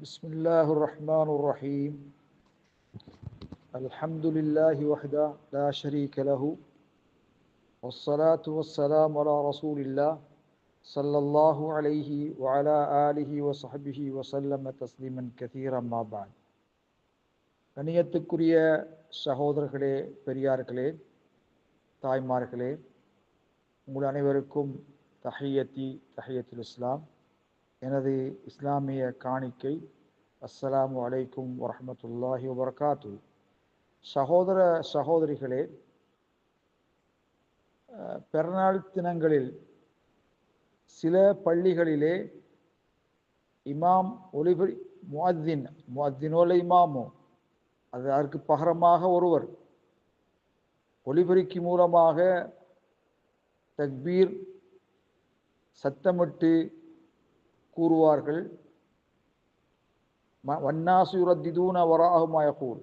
بسم الله الرحمن الرحيم الحمد لله وحده لا شريك له والصلاة والسلام على رسول الله صلى الله عليه وعلى آله وصحبه وسلم تسليما كثيرا ما بعد கணியத்துக்குரிய சகோதரர்களே பெரியார்களே தாய்மார்களே உங்கள் அனைவருக்கும் தஹியத்தி தஹியத்துல் இஸ்லாம் எனது இஸ்லாமிய காணிக்கை அஸ்ஸலாமு அலைக்கும் வரமத்துல்லாஹி வபரகாத்து சகோதர சகோதரிகளே பிறநாள் தினங்களில் சில பள்ளிகளிலே இமாம் ஒளிபரி முஅத்தின் முஅத்தினோல இமாமோ அது அதற்கு பகரமாக ஒருவர் ஒலிபெருக்கி மூலமாக தக்பீர் சத்தமிட்டு கூறுவார்கள். வன்னாசுரத்திதூன யுரத்திதூன வராகுமாயகூல்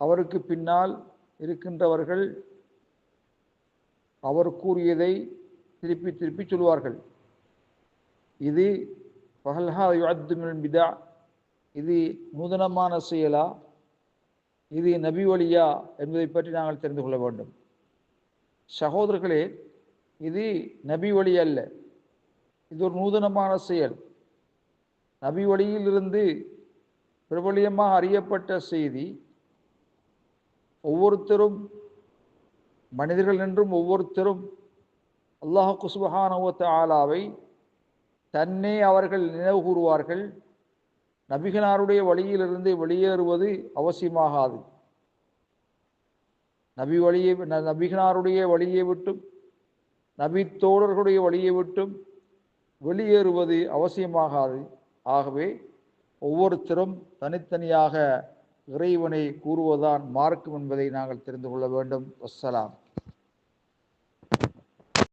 அவருக்கு பின்னால் இருக்கின்றவர்கள் அவர் கூறியதை திருப்பி திருப்பி சொல்வார்கள். இது பஹல்ஹா யுஅத்துமில் பிதா இது நூதனமான செயலா இது நபி வழியா என்பதை பற்றி நாங்கள் தெரிந்து கொள்ள வேண்டும். சகோதரர்களே இது நபி வழி அல்ல. இது ஒரு நூதனமான செயல். நபி வழியிலிருந்து பிரபலியமாக அறியப்பட்ட செய்தி ஒவ்வொருத்தரும் மனிதர்கள் என்றும் ஒவ்வொருத்தரும் அல்லாஹ் குசுபஹானவத்த ஆலாவை தன்னே அவர்கள் நினைவு கூறுவார்கள். நபிகனாருடைய வழியிலிருந்து வெளியேறுவது அவசியமாகாது. நபி வழியை ந- வழியை விட்டும் நபி தோழர்களுடைய வழியை விட்டும் வெளியேறுவது அவசியமாகாது. ஆகவே ஒவ்வொருத்தரும் தனித்தனியாக இறைவனை கூறுவதுதான் மார்க்கும் என்பதை நாங்கள் தெரிந்து கொள்ள வேண்டும். வசலாம்